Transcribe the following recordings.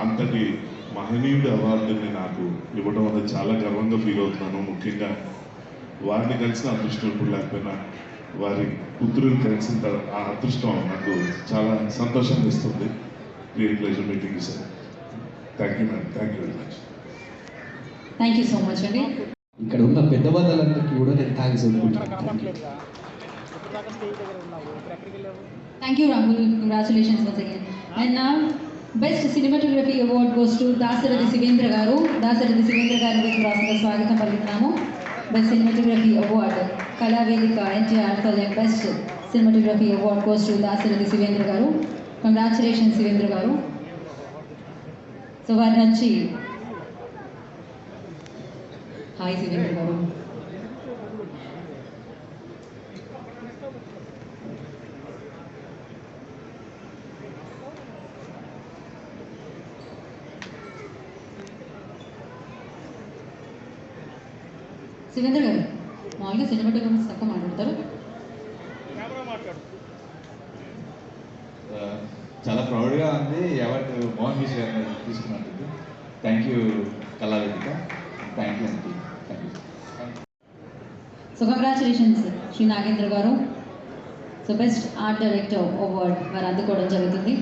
అంతటి మహనీయుడు అవార్డుని నాకు ఇవ్వడం వల్ల చాలా గర్వంగా ఫీల్ అవుతున్నాను. ముఖ్యంగా వారిని కలిసిన అదృష్టం ఇప్పుడు లేకపోయినా వారి పుత్రులు కలిసిన ఆ అదృష్టం నాకు చాలా సంతోషాన్ని ఇస్తుంది. Real pleasure meeting sir thank you ma'am thank you very much thank you so much అండి ఇక్కడ ఉన్న పెద్దవాళ్ళందరికీ కూడా నేను థ్యాంక్స్ చెప్పుకుంటున్నాను thank you Rahul congratulations once again and నా best cinematography award goes to Dasarathi Shivendra garu Dasarathi Shivendra గారికి రాసిన స్వాగతం పలుకుతున్నాము best cinematography award Kalavedika NTR for best cinematography award goes to Dasarathi Shivendra garu congratulation Shivendra గారు so వారిని వచ్చి hi Shivendra గారు శివేంద్ర గారు మామూలుగా సినిమాటోగ్రఫర్స్ తక్కువ మాట్లాడతారు. చాలా ప్రౌడ్గా ఉంది. అవార్డు మోహన్ మిశ్ర గారు తీసుకున్నందుకు thank you Kalavedika. Thank you అండి thank you so congratulations Shri Nagendra garu. So best art director award వారు అందుకోవడం జరుగుతుంది.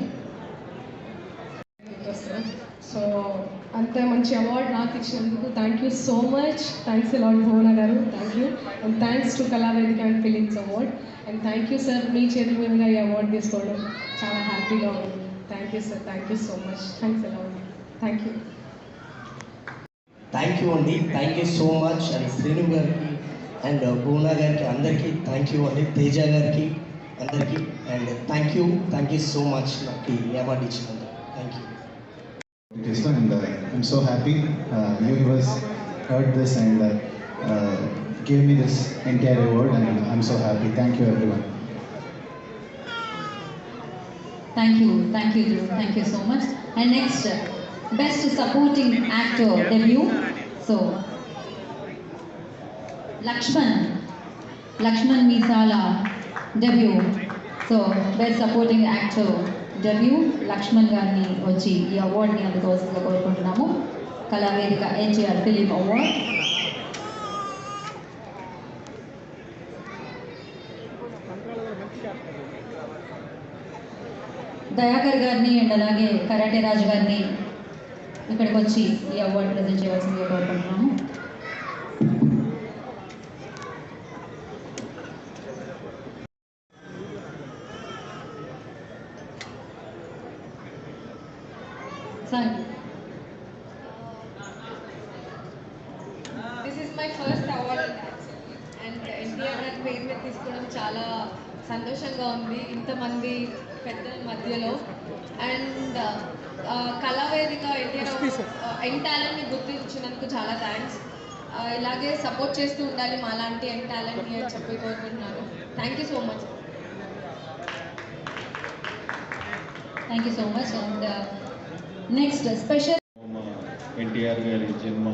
సో అంత మంచి అవార్డ్ నాకు ఇచ్చినందుకు thank you so much thanks a lot Bhuvana garu. Thank you and thanks to Kalavedika and films award and thank you sir మీ చేతి మీదుగా ఈ అవార్డు తీసుకోవడం చాలా హ్యాపీగా ఉంది. Thank you sir thank you so much thanks a lot thank you thank you అండి thank you so much and Srinu గారికి and uh, భువన గారికి అందరికీ థ్యాంక్ యూ అండి తేజ గారికి అందరికీ. And thank you thank you so much నాకు ఈ award ఇచ్చినందుకు. Thank you and uh, I'm so happy uh, universe heard this and uh, uh, gave me this entire award and I'm so happy. Thank you everyone. Thank you, thank you thank you so much. And next, uh, Best Supporting Actor debut. So, Lakshman, Lakshman Misala debut. So, Best Supporting Actor. W Laxman గారిని వచ్చి ఈ అవార్డుని అందుకోవాల్సిందిగా కోరుకుంటున్నాము. Kalavedika NGR film award. Dayakar గారిని and అలాగే karate రాజు గారిని ఇక్కడికి వచ్చి ఈ అవార్డు ప్రజెంట్ చేయవలసిందిగా కోరుకుంటున్నాము. Sir this is my first award and NTR garu పేరు మీద తీసుకోవడం చాలా సంతోషంగా ఉంది ఇంతమంది పెద్దల మధ్యలో. అండ్ కళావేదిక ఎన్టీఆర్ ఎన్ టాలెంట్ని గుర్తించినందుకు చాలా థ్యాంక్స్ ఇలాగే సపోర్ట్ చేస్తూ ఉండాలి మాలాంటి ఎన్ టాలెంట్ని అని చెప్పి కోరుకుంటున్నాను. Thank you so much thank you so much and next special NTR garu జన్మ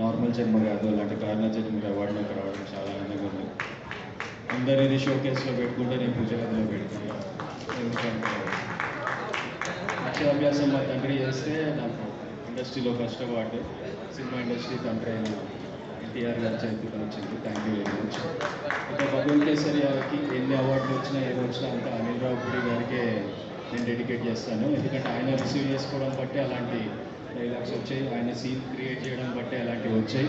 నార్మల్ జన్మ కాదు అలాంటి కారణ జన్మ అవార్డులోకి రావడం చాలా ఆనందంగా ఉంది. అందరినీ షోకేస్లో పెట్టుకుంటే నేను పూజగదిలో పెట్టుకున్నాను ఎందుకంటే అభ్యాసం మా తండ్రి చేస్తే నాకు ఇండస్ట్రీలో ఫస్ట్ అవార్డు సినిమా ఇండస్ట్రీ తండ్రి అయిన ఎన్టీఆర్ గారి చేతిలో వచ్చింది. థ్యాంక్ యూ వెరీ మచ్ ఇక బబుల్ కేసరి గారికి ఎన్ని అవార్డులు వచ్చినా ఏది వచ్చినా అంతా అనిల్ రావుపూడి గారికే నేను డెడికేట్ చేస్తాను. ఎందుకంటే ఆయన రిసీవ్ చేసుకోవడం బట్టి అలాంటి డైలాగ్స్ వచ్చాయి. ఆయన సీన్ క్రియేట్ చేయడం బట్టి అలాంటివి వచ్చాయి.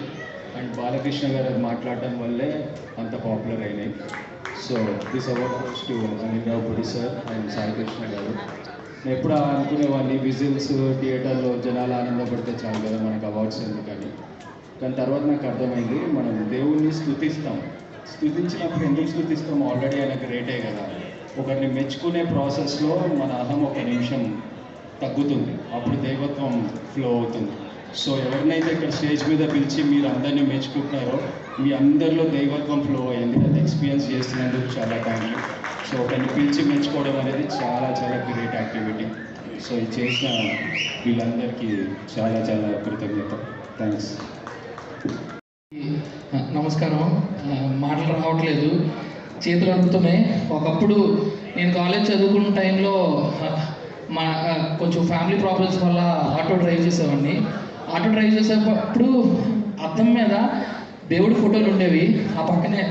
అండ్ బాలకృష్ణ గారు అది మాట్లాడడం వల్లే అంత పాపులర్ అయినాయి. So this award goes to Anil Ravipudi sir and Saikrishna garu. నేను ఎప్పుడు అనుకునేవాడిని. విజిల్స్ థియేటర్లో జనాలు ఆనందపడితే చాలు కదా మనకు అవార్డ్స్ ఎందుకని. దాని తర్వాత నాకు అర్థమైంది. మనం దేవుణ్ణి స్థుతిస్తాం. స్థుతించినప్పుడు ఎందుకు స్థుతిస్తాం? ఆల్రెడీ ఆయన గ్రేటే కదా. ఒకరిని మెచ్చుకునే ప్రాసెస్లో మన అహం ఒక నిమిషం తగ్గుతుంది. అప్పుడు దైవత్వం ఫ్లో అవుతుంది. సో ఎవరినైతే ఇక్కడ స్టేజ్ మీద పిలిచి మీరు అందరినీ మెచ్చుకుంటున్నారో మీ అందరిలో దైవత్వం ఫ్లో అయ్యింది. అది ఎక్స్పీరియన్స్ చేస్తున్నందుకు చాలా థ్యాంక్ యూ సో ఒకరిని పిలిచి మెచ్చుకోవడం అనేది చాలా చాలా గ్రేట్ యాక్టివిటీ సో ఇది చేసిన వీళ్ళందరికీ చాలా చాలా కృతజ్ఞత. థ్యాంక్స్ నమస్కారం. మాటలు రావట్లేదు. చేతులు అందుతున్నాయి ఒకప్పుడు నేను కాలేజ్ చదువుకున్న టైంలో మా కొంచెం ఫ్యామిలీ ప్రాబ్లమ్స్ వల్ల ఆటో డ్రైవ్ చేసేవాడిని. ఆటో డ్రైవ్ చేసేటప్పుడు అద్దం మీద దేవుడి ఫోటోలు ఉండేవి. ఆ పక్కనే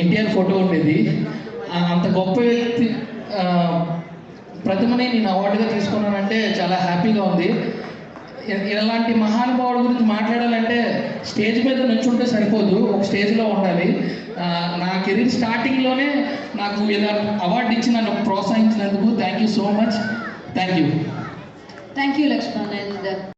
ఎన్టీఆర్ ఫోటో ఉండేది. అంత గొప్ప వ్యక్తి ప్రతిమని నేను అవార్డుగా తీసుకున్నానంటే చాలా హ్యాపీగా ఉంది. ఇలాంటి మహానుభావుడి గురించి మాట్లాడాలంటే స్టేజ్ మీద నుంచుంటే సరిపోదు. ఒక స్టేజ్లో ఉండాలి. నా కెరీర్ స్టార్టింగ్లోనే నాకు ఇలా అవార్డు ఇచ్చి నన్ను ప్రోత్సహించినందుకు thank you so much thank you thank you Laxman and